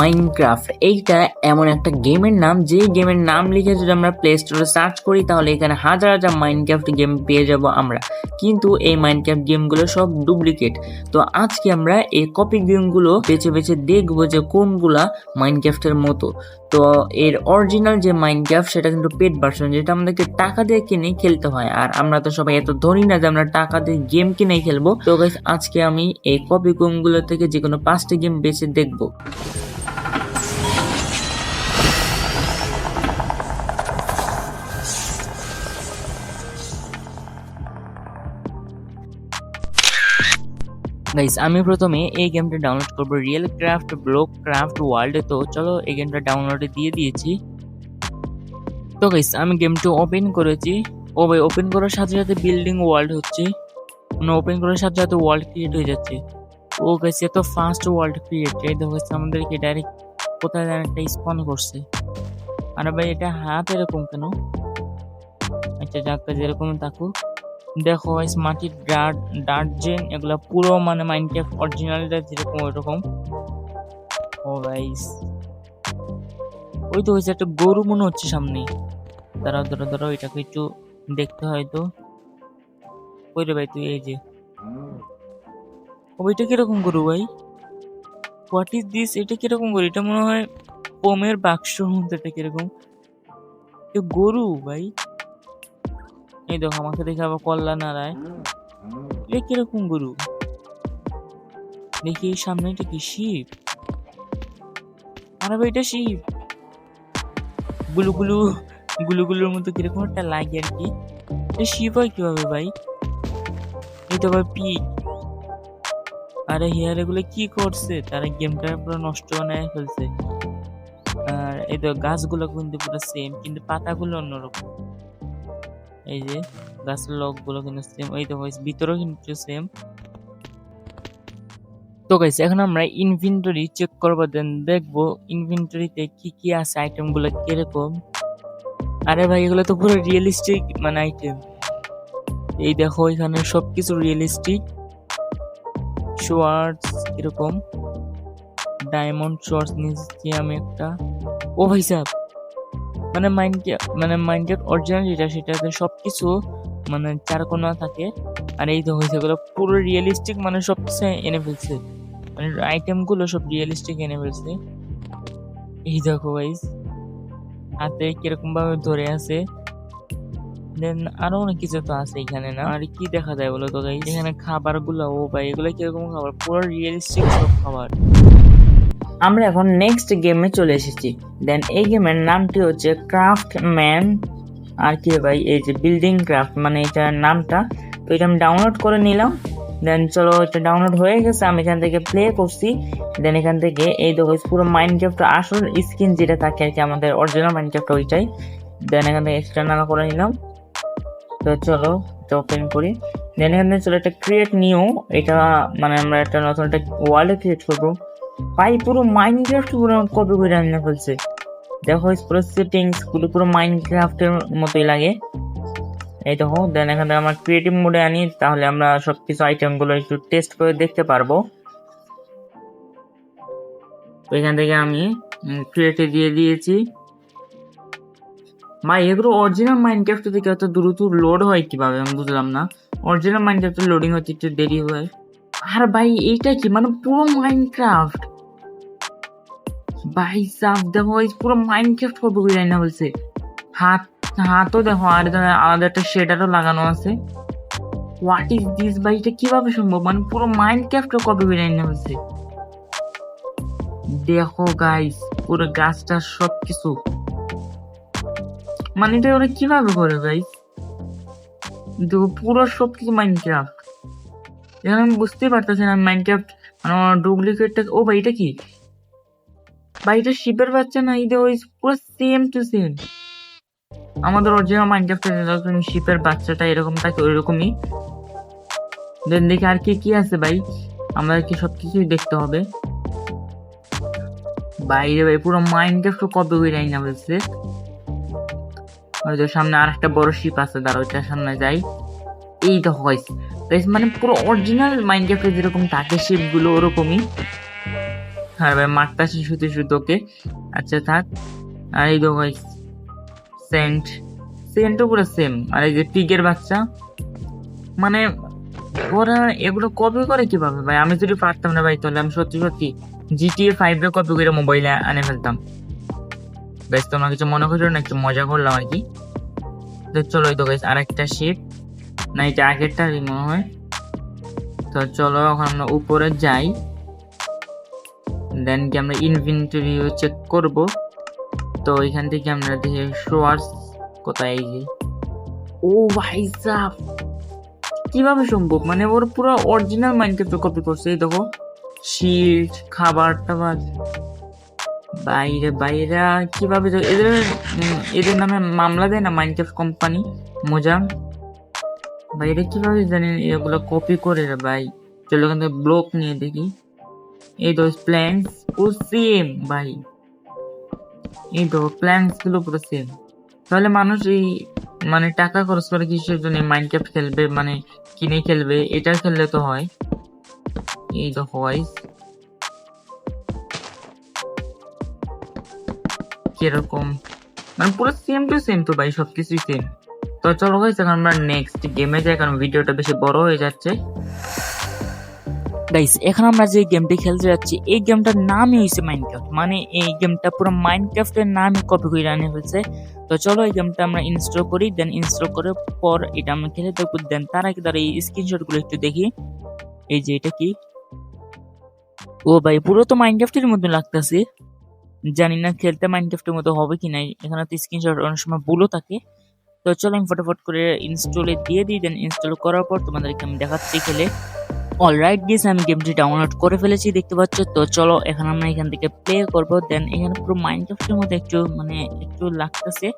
Minecraft এইটা এমন একটা গেমের নাম, যে গেমের নাম লিখে যদি আমরা প্লে স্টোরে সার্চ করি, তাহলে এখানে হাজার হাজার মাইনক্রাফট গেম পেয়ে যাব আমরা। কিন্তু এই মাইনক্রাফট গেমগুলো সব ডুপ্লিকেট তো আজকে আমরা এই কপি গেমগুলো বেছে বেছে দেখব যে কোনগুলা মাইনক্রাফটের মতো। তো এর অরিজিনাল যে মাইনক্রাফট সেটা কিন্তু পেড ভার্সন যেটা আমাদেরকে টাকা দিয়ে কিনে খেলতে হয়। আর আমরা তো সবাই এত ধরি না যে আমরা টাকা দিয়ে গেম কিনে খেলব। তো আজকে আমি এই কপি গেমগুলো থেকে যে কোনো পাঁচটি গেম বেছে দেখব। গাইস আমি প্রথমে এই গেমটা ডাউনলোড করব রিয়েল ক্রাফট ব্লক ক্রাফট ওয়ার্ল্ডে তো চলো এই গেমটা ডাউনলোডে দিয়ে দিয়েছি। তো গাইস আমি গেমটা ওপেন করেছি। ও ভাই ওপেন করার সাথে সাথে বিল্ডিং ওয়ার্ল্ড হচ্ছে। মানে ওপেন করার সাথে সাথে ওয়ার্ল্ড ক্রিয়েট হয়ে যাচ্ছে। ও গাইস এত ফাস্ট ওয়ার্ল্ড ক্রিয়েট এই দেখো আমাদেরকে ডাইরেক্ট কোথায় যেন একটা স্পন করছে। আরে ভাই, এটা হাত এরকম কেন? আচ্ছা যাক যেরকম থাকুক। দেখো মাটির ডার্ট ডার্ট জেন এগুলা পুরো মানে মাইনক্রাফট অরিজিনালটা যেরকম ওইরকম। ও গাইস ওই তো হয়েছে একটা গরু মনে হচ্ছে সামনে। দাঁড়াও দাঁড়াও দাঁড়াও, এটাকে একটু দেখতে হয় তো। ওই রে ভাই, তুই এই যে। ওইটা কীরকম গরু ভাই? হোয়াট ইজ দিস এটা কীরকম গরু? এটা মনে হয় পোমের বাক্স মধ্যে এটা কীরকম? গরু ভাই। এই দেখো, আমাকে দেখে আবার কল্লা নাড়ায়। এটা কীরকম গরু? দেখি এই সামনে এটা কি শিব? আরে ভাই, এটা শিব। গুলু গুলু গুলু গুলুর মতো কীরকম একটা লাগে আর কি। এটা শিব হয় কীভাবে ভাই? এই তো ভাই পিক। আরে হিয়ার, এগুলো কি করছে? তারা গেমটা পুরো নষ্ট বানায় ফেলছে। আর এই তো গাছগুলো কিন্তু পুরো সেম কিন্তু পাতাগুলো অন্যরকম। এই যে, গাছের লকগুলো কিন্তু সেম এই তো ভিতরেও কিন্তু সেম তো গাইস এখন আমরা ইনভেন্টরি চেক করব দেন দেখব ইনভেন্টরিতে কি কি আছে আইটেমগুলো কীরকম। আরে ভাই, এগুলো তো পুরো রিয়েলিস্টিক মানে আইটেম এই দেখো, এখানে সবকিছু রিয়েলিস্টিক শোয়ার্টস এরকম ডায়মন্ড শর্টস নিয়েছি আমি একটা। ও ভাই সাহেব মানে মাইন্ড মানে মাইন্ডের অরিজিনাল যেটা, সেটাতে সবকিছু মানে চার কোনা থাকে। আর এই তো হয়েছে গুলো পুরো রিয়েলিস্টিক মানে সব কিছু এনে ফেলছে। মানে আইটেমগুলো সব রিয়েলিস্টিক এনে ফেলছে। এই দেখো গাইস হাতে কীরকম ভাবে ধরে আছে। দেন আরও অনেক কিছু তো আছে এখানে না? আর কি দেখা যায় বলো তো গাইস এখানে খাবারগুলো ও ভাই, এগুলো কীরকম খাবার? পুরো রিয়েলিস্টিক সব খাবার। আমরা এখন নেক্সট গেমে চলে এসেছি। দেন এই গেমের নামটি হচ্ছে ক্রাফট ম্যান আর কি ভাই? এই যে বিল্ডিং ক্রাফট মানে এটার নামটা। তো এটা আমি ডাউনলোড করে নিলাম। দেন চলো, এটা ডাউনলোড হয়ে গেছে। আমি এখান থেকে প্লে করছি। দেন এখান থেকে এই দেখো পুরো মাইনক্রাফট আসল স্কিন যেটা থাকে আর কি, আমাদের অরিজিনাল মাইনক্রাফট ওইটাই। দেন এখান থেকে এক্সটার্নাল করে নিলাম। তো চলো, এটা ওপেন করি। দেন এখান থেকে চলো, একটা ক্রিয়েট নিউ এটা মানে আমরা একটা নতুন একটা ওয়ার্ল্ড ক্রিয়েট করব। ভাই, পুরো মাইনক্রাফট পুরো কপি করে রান্না ফেলছে দেখো, পুরো সেটিংসগুলো পুরো মাইনক্রাফটের মতোই লাগে। এই দেখো দেন এখানে আমার ক্রিয়েটিভ মোডে আনি, তাহলে আমরা সবকিছু আইটেমগুলো একটু টেস্ট করে দেখতে পারব। এখান থেকে আমি ক্রিয়েটে দিয়ে দিয়েছি। ভাই, এগুলো অরিজিনাল মাইনক্রাফট থেকে এত দ্রুত লোড হয় কীভাবে? আমি বুঝলাম না। অরিজিনাল মাইনক্রাফট লোডিং হতে একটু দেরি হয়। আর ভাই, এইটা কি? মানে পুরো মাইনক্রাফট ভাই, সাফ দেখো পুরো মাইনক্রাফট কপি করে না বলছে। হাত, হাতও দেখো, আর আলাদা একটা শেডারও লাগানো আছে। হোয়াট ইজ দিস ভাই? এটা কীভাবে সম্ভব? মানে পুরো মাইনক্রাফট কপি করে না বলছে। দেখো গাইস পুরো গাছটা সব কিছু মানে এটা ওরা কীভাবে করে গাইস দেখো, পুরো সব কিছু মাইনক্রাফট এখন আমি বুঝতেই পারতেছি না মাইনক্রাফট মানে ডুপ্লিকেটটা ও ভাই, এটা কি? ভাই, এটা শিপের বাচ্চা না? এটা ওই পুরো সেম টু সেম আমাদের অরিজিনাল মাইনক্রাফটের যেরকম শিপের বাচ্চাটা এরকম থাকে ওই রকমই দেন দেখি আর কি কি আছে ভাই। আমাদের কি সব কিছুই দেখতে হবে। বাইরে ভাই, পুরো মাইনক্রাফট কপি করে না বলছে? ওই সামনে আর একটা বড় শিপ আছে দাঁড়া ওইটার সামনে যাই। এই তো হয় মানে পুরো অরিজিনাল মাইনক্রাফটে যেরকম থাকে শিপগুলো ওরকমই। আর ভাই মারতাছি শুধু ওকে আচ্ছা থাক। আর এই দেখো সেন্ট সেন্টও পুরো সেম আর এই যে পিগের বাচ্চা। মানে ওরা এগুলো কপি করে কীভাবে? ভাই, আমি যদি পারতাম না ভাই, তাহলে আমি সত্যি সত্যি জিটিএ ফাইভ কপি করে মোবাইলে আনে ফেলতাম। বেশ তোমরা কিছু মনে করছ না? একটু মজা করলাম আর কি। চলো এই তো গাইস আরেকটা শিপ না এটা আগেরটা মনে হয় তো চলো এখন আমরা উপরে যাই। দেন কি আমরা ইনভেন্টরি চেক করব। তো এখান থেকে আমরা দেখি শোয়ার্স কোথায় এই যে। ও ভাই সাহ কীভাবে সম্ভব? মানে ওর পুরো অরিজিনাল মাইনক্রাফট কপি করছে, এই দেখো। শিট খাবার টাবার। বাইরে, বাইরা, কীভাবে এদের এদের নামে মামলা দেয় না মাইনক্রাফট কোম্পানি মোজাম বাইরে কীভাবে জানি এগুলো কপি করে রে ভাই? চলো থেকে ব্লক নিয়ে দেখি। এই তো প্ল্যান্স ও সেম ভাই। এই তো প্ল্যান্সগুলো পুরো সেম তাহলে মানুষ এই মানে টাকা খরচ করে কিসের জন্য মাইনক্রাফট খেলবে? মানে কিনে খেলবে? এটা খেললে তো হয়। এই তো হয় কীরকম? মানে পুরো সেম টু সেম তো ভাই, সবকিছুই সেম তো চলো গাইস এখন আমরা নেক্সট গেমে যাই, কারণ ভিডিওটা বেশি বড় হয়ে যাচ্ছে। গাইস এখন আমরা যে গেমটি খেলতে যাচ্ছি, এই গেমটার নামই হয়েছে মাইনক্রাফট মানে এই গেমটা পুরো মাইনক্রাফটের নামই কপি করে আনে ফেলছে। তো চলো এই গেমটা আমরা ইনস্টল করি দেন ইনস্টল করার পর এটা আমরা খেলে দেখব দেন তার আগে তার এই স্ক্রিনশটগুলো একটু দেখি। এই যে এটা কি? ও ভাই, পুরো তো মাইনক্রাফটের মতো লাগতেছে। জানি না খেলতে মাইনক্রাফটের মতো হবে কি নাই এখানে তো স্ক্রিনশট অনেক সময় ভুলও থাকে। তো চলো আমি ফটাফট করে ইনস্টলে দিয়ে দিই দেন ইনস্টল করার পর তোমাদেরকে আমি দেখাচ্ছি খেলে। অলরাইট গেস আমি গেমটি ডাউনলোড করে ফেলেছি, দেখতে পাচ্ছ? তো চলো, এখন আমরা এখান থেকে প্লে করব দেন এখানে পুরো মাইন্ড মাইনক্রাফটের মধ্যে একটু মানে একটু লাগতেছে।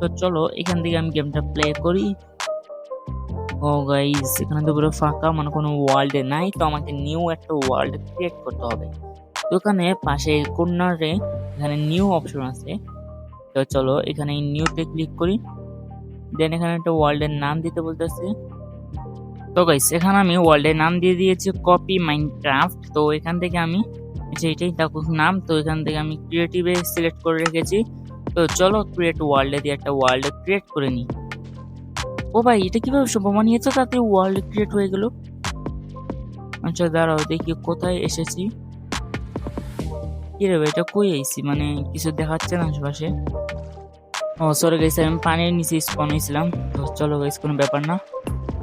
তো চলো, এখান থেকে আমি গেমটা প্লে করি। ও গাইস এখানে তো পুরো ফাঁকা মানে কোনো ওয়ার্ল্ডে নাই, তো আমাকে নিউ একটা ওয়ার্ল্ড ক্রিয়েট করতে হবে। তো ওখানে পাশে কর্নারে এখানে নিউ অপশন আছে। তো চলো, এখানে নিউতে ক্লিক করি। দেন এখানে একটা ওয়ার্ল্ডের নাম দিতে বলতেছে। তো গাইস এখানে আমি ওয়ার্ল্ডের নাম দিয়ে দিয়েছি কপি মাইনক্রাফট তো এখান থেকে আমি আচ্ছা এটাই থাকুক নাম, তো এখান থেকে আমি ক্রিয়েটিভে সিলেক্ট করে রেখেছি। তো চলো ক্রিয়েট ওয়ার্ল্ডে দিয়ে একটা ওয়ার্ল্ড ক্রিয়েট করে নিই। ও ভাই, এটা কীভাবে সম্ভব? এত তাতে ওয়ার্ল্ড ক্রিয়েট হয়ে গেল। আচ্ছা দাঁড়াও, দেখি কোথায় এসেছি। কি রে ভাই, এটা কই আইছি? মানে কিছু দেখাচ্ছে না আশেপাশে। ও সরে গেছে আমি পানির নিচে স্পন হয়েছিলাম। তো চলো গাইস কোনো ব্যাপার না।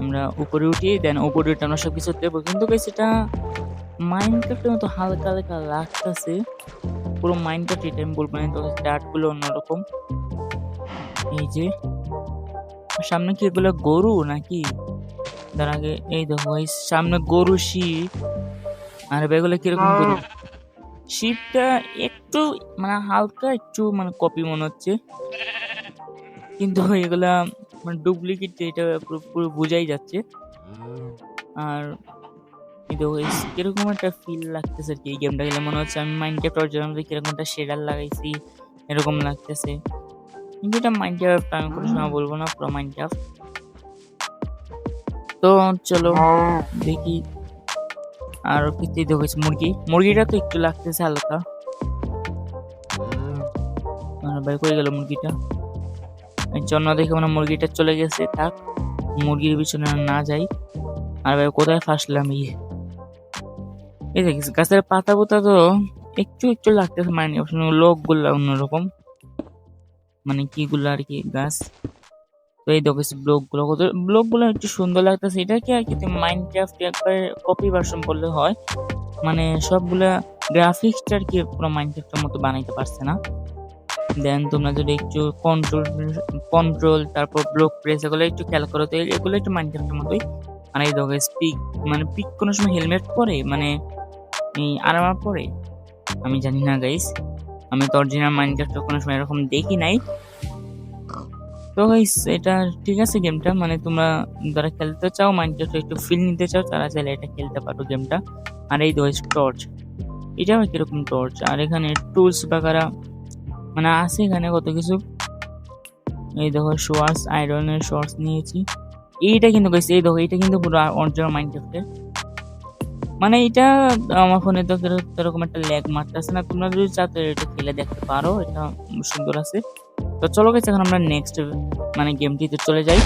আমরা উপরে উঠি দেন উপরে উঠে আমরা সব কিছু দেবো কিন্তু গাইস এটা মাইনক্রাফটের মতো হালকা হালকা লাগতেছে। পুরো মাইনক্রাফট এটা আমি বলব না তো ডার্টগুলো অন্যরকম। এই যে সামনে কি এগুলো গরু নাকি? তার আগে এই দেখো সামনে গরু শিপ। আর এগুলো কীরকম গরু? শিপটা একটু মানে হালকা একটু মানে কপি মনে হচ্ছে। কিন্তু এগুলা মানে ডুপ্লিকেট এটা পুরো বোঝাই যাচ্ছে। আর এই কীরকম একটা ফিল লাগতেছে আর কি এই গেমটা খেলে। মনে হচ্ছে আমি মাইন্ড মাইনক্রাফট অরিজিনাল কীরকম একটা শেডার লাগাইছি এরকম লাগতেছে। কিন্তু এটা মাইনক্রাফট আমি কোনো সময় বলব না পুরো মাইন্ড মাইনক্রাফট তো চলো দেখি। আর কিছু দেখেছি মুরগি। মুরগিটা তো একটু লাগতেছে হালকা। ভাই কই গেল মুরগিটা। জন্য দেখে মানে মুরগিটা চলে গেছে, থাক। মুরগির পিছনে না যাই। আর ভাই, কোথায় ফাঁসলাম? এই এই দেখিস গাছের পাতা পোতা তো একটু একটু লাগতেছে মানে লোকগুলা অন্যরকম। মানে কি গুলো আর কি, গাছ। তো এই ব্লকগুলো কত ব্লকগুলো একটু সুন্দর লাগতেছে। এটা কি আর কি মাইনক্রাফট একবার কপি ভার্সন করলে হয়? মানে সবগুলা গ্রাফিক্সটা আর কি পুরো মাইন্ড মাইনক্রাফটের মতো বানাইতে পারছে না। দেন তোমরা যদি একটু কন্ট্রোল কন্ট্রোল তারপর ব্লক প্রেস এগুলো একটু খেয়াল করো, তো এগুলো একটু মাইনক্রাফটের মতোই। আর এই দেখো পিক মানে পিক কোনো সময় হেলমেট পরে মানে এই আরামার পরে? আমি জানি না গাইস আমি তো অরিজিনাল মাইনক্রাফট কোনো সময় এরকম দেখি নাই। তো গাইস এটা ঠিক আছে গেমটা মানে তোমরা যারা খেলতে চাও মাইনক্রাফট একটু ফিল নিতে চাও, তারা চাইলে এটা খেলতে পারো গেমটা আর এই তো টর্চ এটাও কীরকম টর্চ আর এখানে টুলস বাগারা মানে আছে এখানে কত কিছু। এই দেখো শোয়ার্স আয়রনের শর্টস নিয়েছি। এইটা কিন্তু গাইস এই দেখো এটা কিন্তু পুরো অরিজিনাল মাইনক্রাফটের মানে এটা আমার ফোনে তো এরকম একটা ল্যাগ মারতেছে না। তোমরা যদি চাও এটা খেলে দেখতে পারো, এটা সুন্দর আছে। তো চলো গেছে এখন আমরা নেক্সট মানে গেমটিতে চলে যাই।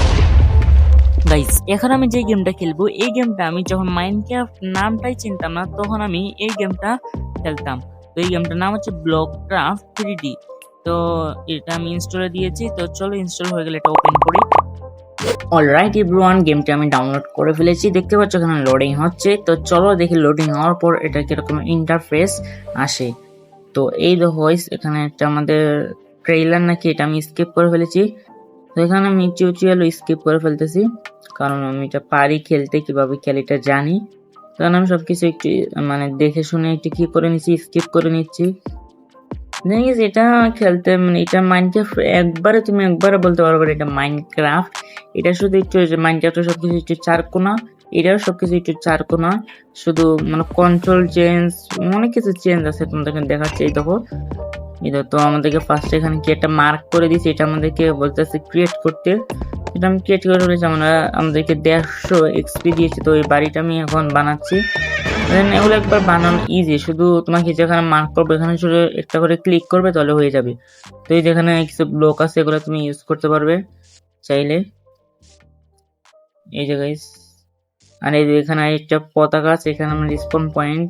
গাইস এখন আমি যে গেমটা খেলব, এই গেমটা আমি যখন মাইনক্রাফট নামটাই চিনতাম না, তখন আমি এই গেমটা খেলতাম। তো এই গেমটার নাম হচ্ছে ব্লক ক্রাফট থ্রি তো এটা আমি ইনস্টলে দিয়েছি তো চলো ইনস্টল হয়ে গেলে এটা ওপেন করি। অলরাইট এভরিওয়ান গেমটি আমি ডাউনলোড করে ফেলেছি দেখতে পাচ্ছ এখানে লোডিং হচ্ছে তো চলো দেখি লোডিং হওয়ার পর এটা কীরকম ইন্টারফেস আসে। তো এই guys, এখানে একটা আমাদের ট্রেইলার নাকি এটা আমি স্কিপ করে ফেলেছি। তো এখানে আমি চিউচিয়ালো স্কিপ করে ফেলতেছি কারণ আমি এটা পারি খেলতে কীভাবে খেলি এটা জানি। কারণ আমি সবকিছু একটু মানে দেখে শুনে একটু কি করে নিচ্ছি স্কিপ করে নিচ্ছি। দেখিস এটা খেলতে মানে এটা মাইনক্রাফট একবারে তুমি একবারে বলতে পারবে এটা মাইনক্রাফট এটা শুধু একটু মাইনক্রাফটের সব কিছু একটু চারকোনা, এটাও সব কিছু একটু চারকোনা। শুধু মানে কন্ট্রোল চেঞ্জ অনেক কিছু চেঞ্জ আছে তোমাদেরকে দেখাচ্ছে, এই দেখো। এটা তো আমাদেরকে ফার্স্ট এখানে কি একটা মার্ক করে দিয়েছে, এটা আমাদেরকে বলতেছে ক্রিয়েট করতে। এটা আমি ক্রিয়েট করে ফেলেছি, আমরা, আমাদেরকে দেড়শো এক্সপি দিয়েছি, তো এই বাড়িটা আমি এখন বানাচ্ছি। দেন এগুলো একবার বানানো ইজি শুধু তোমাকে যেখানে মার্ক করবে, এখানে শুধু একটা করে ক্লিক করবে, তাহলে হয়ে যাবে। তো এই যেখানে কিছু ব্লক আছে, এগুলো তুমি ইউজ করতে পারবে চাইলে। এই যে গাইস আর এই এখানে একটা পতাকা আছে, এখানে আমার রিসপন পয়েন্ট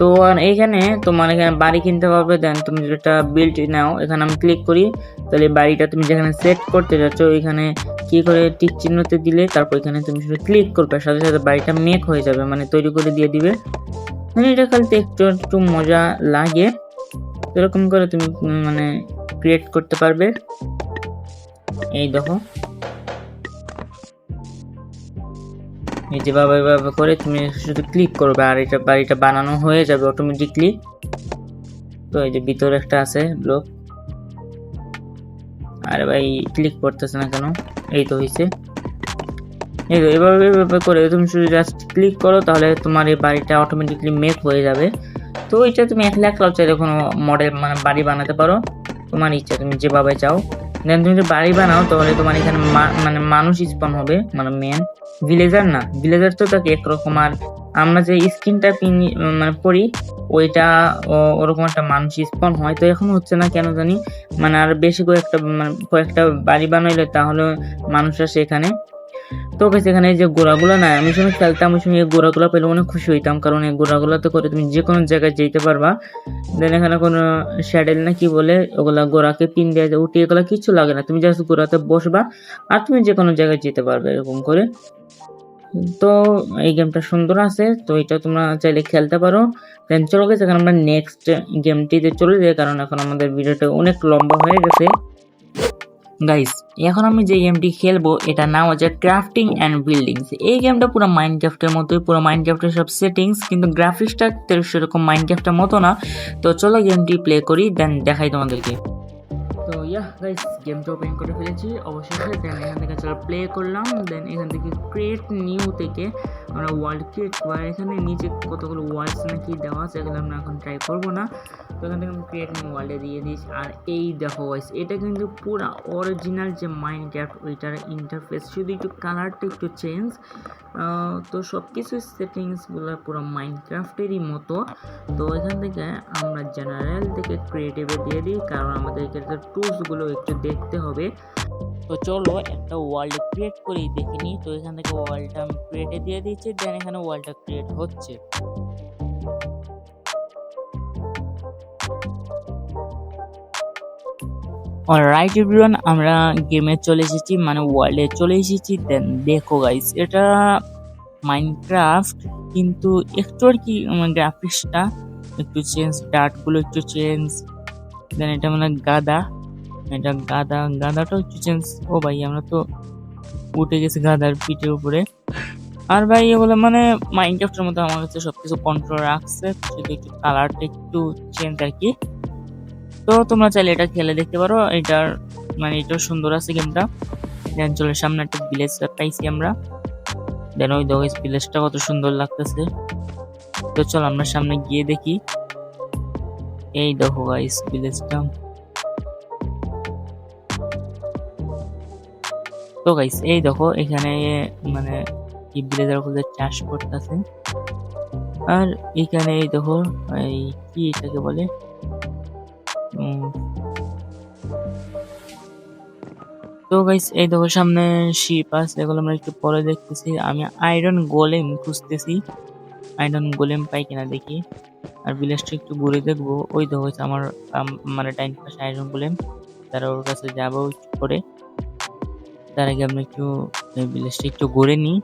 তো আর এইখানে তোমার এখানে বাড়ি কিনতে পারবে দেন তুমি যেটা বিল্ড নাও। এখানে আমি ক্লিক করি, তাহলে বাড়িটা তুমি যেখানে সেট করতে যাচ্ছ, ওইখানে কি করে টিক চিহ্নতে দিলে, তারপর এখানে তুমি শুধু ক্লিক করবে, সাথে সাথে বাড়িটা মেক হয়ে যাবে মানে তৈরি করে দিয়ে দিবে। মানে এটা খেলতে একটু একটু মজা লাগে। এরকম করে তুমি মানে ক্রিয়েট করতে পারবে। এই দেখো। এই যেভাবে এভাবে করে তুমি শুধু ক্লিক করবে আর এটা বাড়িটা বানানো হয়ে যাবে অটোমেটিকলি তো এই যে ভিতরে একটা আছে ব্লক আরে ভাই ক্লিক করতেছে না কেন? এই তো হয়েছে এই তো, এভাবে এভাবে করে তুমি শুধু জাস্ট ক্লিক করো, তাহলে তোমার এই বাড়িটা অটোমেটিকলি মেক হয়ে যাবে। তো এটা তুমি এক লাখ চাইলে কোনো মডেল মানে বাড়ি বানাতে পারো। তোমার ইচ্ছা, তুমি যেভাবে চাও। দেন তুমি যদি বাড়ি বানাও, তাহলে তোমার এখানে মানে মানুষ স্পন হবে মানে মেন ভিলেজার না। ভিলেজার তো তাকে একরকম আর আমরা যে স্কিনটা মানে পরি, ওইটা ওরকম একটা মানুষ স্পন হয়। তো এখন হচ্ছে না কেন জানি মানে আর বেশি কয়েকটা মানে কয়েকটা বাড়ি বানাইলে তাহলে মানুষরা সেখানে তো এখানে যে গোড়াগুলো না আমি সময় খেলতাম ওই সময় এই গোড়াগুলো পেলে অনেক খুশি হইতাম কারণ এই গোড়াগুলোতে করে তুমি যে কোনো জায়গায় যেতে পারবা। দেন এখানে কোনো স্যাডেল না কি বলে ওগুলা গোড়াকে পিন দিয়ে যায়, উঠিয়ে এগুলো কিচ্ছু লাগে না। তুমি জাস্ট গোড়াতে বসবা আর তুমি যে কোনো জায়গায় যেতে পারবে এরকম করে। তো এই গেমটা সুন্দর আছে তো এটা তোমরা চাইলে খেলতে পারো। দেন চলো গেছে এখন আমরা নেক্সট গেমটিতে চলে যাই কারণ এখন আমাদের ভিডিওটা অনেক লম্বা হয়ে গেছে। গাইস এখন আমি যে গেমটি খেলব, এটা নাম হচ্ছে ক্রাফটিং অ্যান্ড বিল্ডিংস এই গেমটা পুরো মাইনক্রাফটের মতোই, পুরো মাইনক্রাফটের সব সেটিংস কিন্তু গ্রাফিক্সটা সেরকম মাইনক্রাফটের মতো না। তো চলো গেমটি প্লে করি দেন দেখাই তোমাদেরকে। তো ইয়া গাইস গেমটা ওপেন করে ফেলেছি। অবশেষে দেন এখান থেকে চলো প্লে করলাম। দেন এখান থেকে ক্রিয়েট নিউ থেকে আমরা ওয়ার্ল্ড ক্রিয়েট করার এখানে নিচে কতগুলো ওয়ার্ডস নাকি দেওয়া আছে, এগুলো আমরা এখন ট্রাই করব না। তো এখান থেকে আমি ক্রিয়েট নিউ ওয়ার্ল্ডে দিয়ে দিয়েছি। আর এই দেখো গাইস এটা কিন্তু পুরো অরিজিনাল যে মাইনক্রাফট ওইটার ইন্টারফেস শুধু একটু কালারটা একটু চেঞ্জ তো সব কিছু সেটিংসগুলো পুরো মাইনক্রাফটেরই মতো। তো এখান থেকে আমরা জেনারেল থেকে ক্রিয়েটিভে দিয়ে দিই। কারণ আমাদের এখানে আমাদেরকে টুলসগুলো একটু দেখতে হবে। তো চলো একটা ওয়ার্ল্ড ক্রিয়েট করি, দেখে নিই। তো এখান থেকে ওয়ার্ল্ডটা আমি ক্রিয়েটে দিয়ে দিচ্ছি দেন এখানে ওয়ার্ল্ডটা ক্রিয়েট হচ্ছে। অলরাইট এভরিওয়ান আমরা গেমে চলে এসেছি মানে ওয়ার্ল্ডে চলে এসেছি। দেন দেখো গাইস এটা মাইনক্রাফট কিন্তু একটু আর কি গ্রাফিক্সটা একটু চেঞ্জ ডার্টগুলো একটু চেঞ্জ দেন এটা মানে গাদা। এটা গাদা, গাদাটাও একটু চেঞ্জ ও ভাই, আমরা তো উঠে গেছি গাদার পিঠের উপরে। আর ভাই এগুলো মানে মাইনক্রাফটের মতো আমার কাছে সবকিছু কন্ট্রোল রাখছে। শুধু একটু কালারটা একটু চেঞ্জ আর কি। তো তোমরা চাইলে এটা খেলে দেখতে পারো। এটার মানে এটাও সুন্দর আছে গেমটা চলে সামনে একটা ভিলেজ পাইছি আমরা। দেন ওই দেখো ভিলেজটা কত সুন্দর লাগতেছে। তো চল আমরা সামনে গিয়ে দেখি। এই দেখো গাইস ভিলেজটা তো গাইস এই দেখো, এখানে মানে উপরে চাষ করতেছে। আর এখানে এই দেখো, এই কি এটাকে বলে? তো গাইস এই দেখো, সামনে শিপ আছে, এগুলো আমরা একটু পরে দেখতেছি। আমি আয়রন গোলেম খুঁজতেছি। আয়রন গোলেম পাই কিনা দেখি। আর ভিলেজটা একটু ঘুরে দেখব। ওই দেখো, আমার মানে টাইম পাস আয়রন গোলেম তারা ওর কাছে যাব করে তার আগে আমরা একটু ভিলেজটা একটু ঘুরে নিই।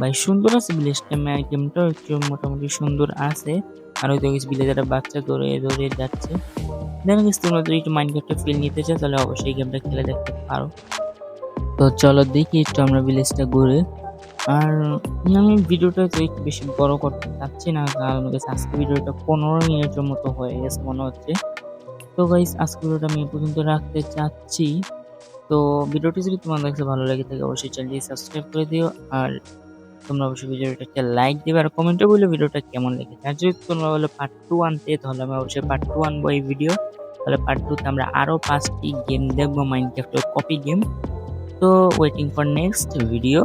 ভাই, সুন্দর আছে ভিলেজটা গেমটাও একটু মোটামুটি সুন্দর আছে। আর ওই দেখো ভিলেজারটা বাচ্চা দৌড়ে দৌড়ে যাচ্ছে। দেখা গেছে তোমরা যদি একটু মাইনক্রাফ্টে ফিল নিতে চাও, তাহলে অবশ্যই গেমটা খেলে দেখতে পারো। তো চলো দেখি একটু আমরা ভিলেজটা ঘুরে। আর আমি ভিডিওটা তো একটু বেশি বড় করতে চাচ্ছি না, কারণ কাছে আজকে ভিডিওটা পনেরো মিনিটের মতো হয়ে গেছে মনে হচ্ছে। তো গাইস আজকে ভিডিওটা আমি পর্যন্ত রাখতে চাচ্ছি। তো ভিডিওটি যদি তোমাদের কাছে ভালো লাগে থাকে, অবশ্যই চ্যানেলটি সাবস্ক্রাইব করে দিও। আর তোমরা অবশ্যই ভিডিওটা একটা লাইক দেবে আর কমেন্টও বলে ভিডিওটা কেমন লেগেছে। আর যদি তোমরা বলো পার্ট টু আনতে তাহলে আমি অবশ্যই পার্ট টু আনব এই ভিডিও তাহলে পার্ট টুতে আমরা আরও পাঁচটি গেম দেখব মাইনক্রাফটের কপি গেম তো ওয়েটিং ফর নেক্সট ভিডিও